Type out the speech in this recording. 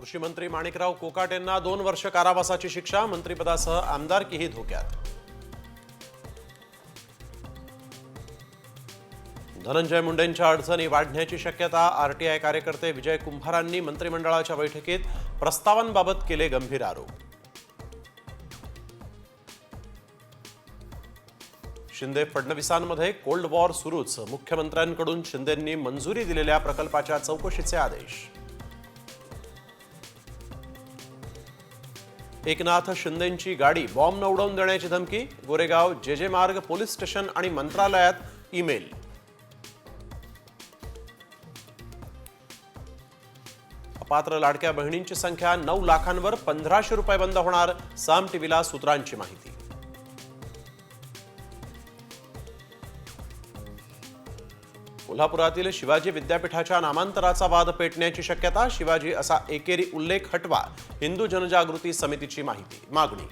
कृषी मंत्री माणिकराव कोकाट यांना दोन वर्ष कारावासाची शिक्षा मंत्रिपदासह आमदारकीही धोक्यात. धनंजय मुंडेंच्या अडचणी वाढण्याची शक्यता आरटीआय कार्यकर्ते विजय कुंभारांनी मंत्रिमंडळाच्या बैठकीत प्रस्तावांबाबत केले गंभीर आरोप. शिंदे फडणवीसांमध्ये कोल्ड वॉर सुरूच मुख्यमंत्र्यांकडून शिंदेंनी मंजुरी दिलेल्या प्रकल्पाच्या चौकशीचे आदेश. एकनाथ शिंदेंची गाडी बॉम्बनं उडवून देण्याची धमकी गोरेगाव जे जे मार्ग पोलीस स्टेशन आणि मंत्रालयात ईमेल. अपात्र लाडक्या बहिणींची संख्या नऊ लाखांवर पंधराशे रुपये बंद होणार साम टीव्हीला सूत्रांची माहिती. कोल्हापुरातील शिवाजी विद्यापीठाच्या नामांतराचा वाद पेटण्याची शक्यता शिवाजी असा एकेरी उल्लेख हटवा हिंदू जनजागृती समितीची माहिती मागणी.